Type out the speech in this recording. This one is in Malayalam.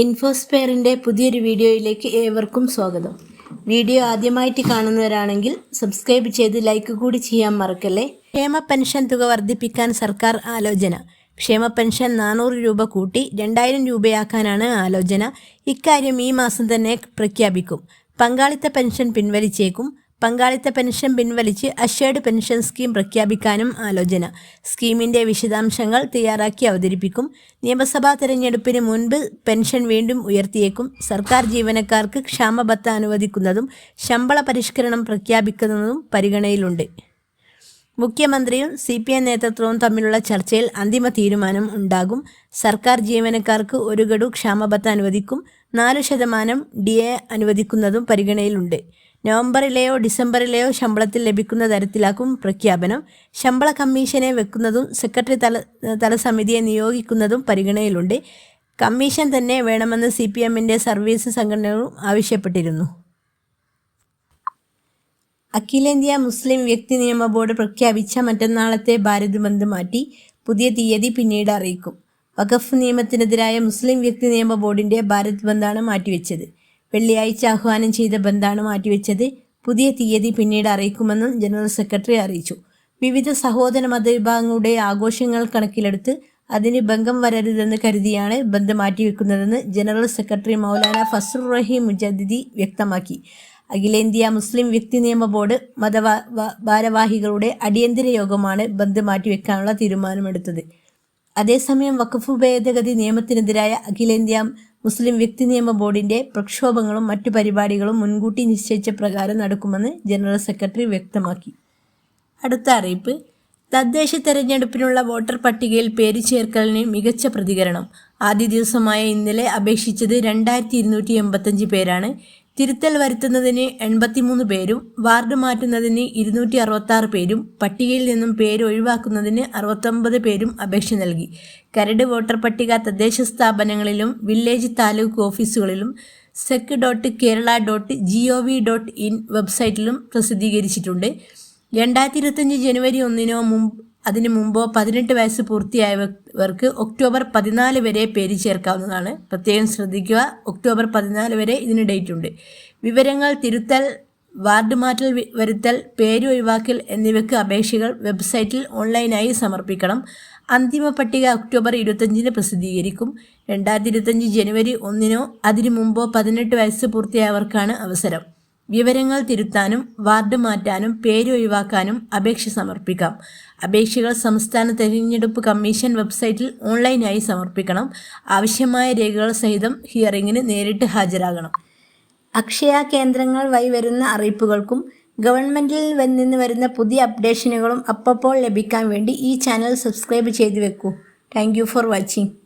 ഇൻഫോസ്പെയറിന്റെ പുതിയൊരു വീഡിയോയിലേക്ക് ഏവർക്കും സ്വാഗതം. വീഡിയോ ആദ്യമായിട്ട് കാണുന്നവരാണെങ്കിൽ സബ്സ്ക്രൈബ് ചെയ്ത് ലൈക്ക് കൂടി ചെയ്യാൻ മറക്കല്ലേ? ക്ഷേമ പെൻഷൻ തുക വർദ്ധിപ്പിക്കാൻ സർക്കാർ ആലോചന. ക്ഷേമ പെൻഷൻ നാനൂറ് രൂപ കൂട്ടി രണ്ടായിരം രൂപയാക്കാനാണ് ആലോചന. ഇക്കാര്യം ഈ മാസം തന്നെ പ്രഖ്യാപിക്കും. പങ്കാളിത്ത പെൻഷൻ പിൻവലിച്ചേക്കും. പങ്കാളിത്ത പെൻഷൻ പിൻവലിച്ച് അഷേർഡ് പെൻഷൻ സ്കീം പ്രഖ്യാപിക്കാനും ആലോചന. സ്കീമിന്റെ വിശദാംശങ്ങൾ തയ്യാറാക്കി അവതരിപ്പിക്കും. നിയമസഭാ തെരഞ്ഞെടുപ്പിന് മുൻപ് പെൻഷൻ വീണ്ടും ഉയർത്തിയേക്കും. സർക്കാർ ജീവനക്കാർക്ക് ക്ഷാമബത്ത അനുവദിക്കുന്നതും ശമ്പള പരിഷ്കരണം പ്രഖ്യാപിക്കുന്നതും പരിഗണനയിലുണ്ട്. മുഖ്യമന്ത്രിയും സി പി എം നേതൃത്വവും തമ്മിലുള്ള ചർച്ചയിൽ അന്തിമ തീരുമാനം ഉണ്ടാകും. സർക്കാർ ജീവനക്കാർക്ക് ഒരു ഗഡു ക്ഷാമബത്ത അനുവദിക്കും. നാല് ശതമാനം ഡി എ അനുവദിക്കുന്നതും പരിഗണനയിലുണ്ട്. നവംബറിലെയോ ഡിസംബറിലെയോ ശമ്പളത്തിൽ ലഭിക്കുന്ന തരത്തിലാക്കും പ്രഖ്യാപനം. ശമ്പള കമ്മീഷനെ വെക്കുന്നതും സെക്രട്ടറി തല തലസമിതിയെ നിയോഗിക്കുന്നതും പരിഗണനയിലുണ്ട്. കമ്മീഷൻ തന്നെ വേണമെന്ന് സി പി എമ്മിന്റെ സർവീസ് സംഘടനകളും ആവശ്യപ്പെട്ടിരുന്നു. അഖിലേന്ത്യാ മുസ്ലിം വ്യക്തി നിയമ ബോർഡ് പ്രഖ്യാപിച്ച മറ്റന്നാളത്തെ ഭാരത് ബന്ദ് മാറ്റി പുതിയ തീയതി പിന്നീട് അറിയിക്കും. വഖഫ് നിയമത്തിനെതിരായ മുസ്ലിം വ്യക്തി നിയമ ബോർഡിന്റെ ഭാരത് ബന്ദാണ് മാറ്റിവെച്ചത്. വെള്ളിയാഴ്ച ആഹ്വാനം ചെയ്ത ബന്ദാണ് മാറ്റിവെച്ചത്. പുതിയ തീയതി പിന്നീട് അറിയിക്കുമെന്നും ജനറൽ സെക്രട്ടറി അറിയിച്ചു. വിവിധ സഹോദര മതവിഭാഗങ്ങളുടെ ആഘോഷങ്ങൾ കണക്കിലെടുത്ത് അതിന് ഭംഗം വരരുതെന്ന് കരുതിയാണ് ബന്ദ് മാറ്റിവെക്കുന്നതെന്ന് ജനറൽ സെക്രട്ടറി മൗലാന ഫസറുർ റഹീം മുജദ്ദിദി വ്യക്തമാക്കി. അഖിലേന്ത്യാ മുസ്ലിം വ്യക്തി നിയമ ബോർഡ് മതവാ ഭാരവാഹികളുടെ അടിയന്തര യോഗമാണ് ബന്ദ് മാറ്റിവെക്കാനുള്ള തീരുമാനമെടുത്തത്. അതേസമയം വഖഫ് ഭേദഗതി നിയമത്തിനെതിരായ അഖിലേന്ത്യാ മുസ്ലിം വ്യക്തി നിയമ ബോർഡിന്റെ പ്രക്ഷോഭങ്ങളും മറ്റു പരിപാടികളും മുൻകൂട്ടി നിശ്ചയിച്ച പ്രകാരം നടക്കുമെന്ന് ജനറൽ സെക്രട്ടറി വ്യക്തമാക്കി. അടുത്ത അറിയിപ്പ്. തദ്ദേശ തെരഞ്ഞെടുപ്പിനുള്ള വോട്ടർ പട്ടികയിൽ പേര് ചേർക്കലിന് മികച്ച പ്രതികരണം. ആദ്യ ദിവസമായ ഇന്നലെ അപേക്ഷിച്ചത് രണ്ടായിരത്തി ഇരുന്നൂറ്റി എൺപത്തഞ്ച് പേരാണ്. തിരുത്തൽ വരുത്തുന്നതിന് എൺപത്തിമൂന്ന് പേരും വാർഡ് മാറ്റുന്നതിന് ഇരുന്നൂറ്റി അറുപത്തി പേരും പട്ടികയിൽ നിന്നും പേര് ഒഴിവാക്കുന്നതിന് അറുപത്തൊമ്പത് പേരും അപേക്ഷ നൽകി. കരട് വോട്ടർ പട്ടിക തദ്ദേശ സ്ഥാപനങ്ങളിലും വില്ലേജ് താലൂക്ക് ഓഫീസുകളിലും sec dot Kerala dot G O V dot in വെബ്സൈറ്റിലും പ്രസിദ്ധീകരിച്ചിട്ടുണ്ട്. രണ്ടായിരത്തി ഇരുപത്തഞ്ച് ജനുവരി ഒന്നിനോ മുമ്പ് അതിനു മുമ്പോ പതിനെട്ട് വയസ്സ് പൂർത്തിയായവർക്ക് ഒക്ടോബർ പതിനാല് വരെ പേര് ചേർക്കാവുന്നതാണ്. പ്രത്യേകം ശ്രദ്ധിക്കുക ഒക്ടോബർ പതിനാല് വരെ ഇതിന് ഡേറ്റ് ഉണ്ട്. വിവരങ്ങൾ തിരുത്തൽ വാർഡ് മാറ്റൽ വരുത്തൽ പേര് ഒഴിവാക്കൽ എന്നിവയ്ക്ക് അപേക്ഷകൾ വെബ്സൈറ്റിൽ ഓൺലൈനായി സമർപ്പിക്കണം. അന്തിമ പട്ടിക ഒക്ടോബർ ഇരുപത്തഞ്ചിന് പ്രസിദ്ധീകരിക്കും. രണ്ടായിരത്തി ഇരുപത്തഞ്ച് ജനുവരി ഒന്നിനോ അതിനു മുമ്പോ പതിനെട്ട് വയസ്സ് പൂർത്തിയായവർക്കാണ് അവസരം. വിവരങ്ങൾ തിരുത്താനും വാർഡ് മാറ്റാനും പേര് ഒഴിവാക്കാനും അപേക്ഷ സമർപ്പിക്കാം. അപേക്ഷകൾ സംസ്ഥാന തെരഞ്ഞെടുപ്പ് കമ്മീഷൻ വെബ്സൈറ്റിൽ ഓൺലൈനായി സമർപ്പിക്കണം. ആവശ്യമായ രേഖകൾ സഹിതം ഹിയറിംഗിന് നേരിട്ട് ഹാജരാകണം. അക്ഷയ കേന്ദ്രങ്ങൾ വഴി വരുന്ന അറിയിപ്പുകൾക്കും ഗവൺമെന്റിൽ നിന്ന് വരുന്ന പുതിയ അപ്ഡേഷനുകളും അപ്പപ്പോൾ ലഭിക്കാൻ വേണ്ടി ഈ ചാനൽ സബ്സ്ക്രൈബ് ചെയ്തു വെക്കൂ. Thank for watching.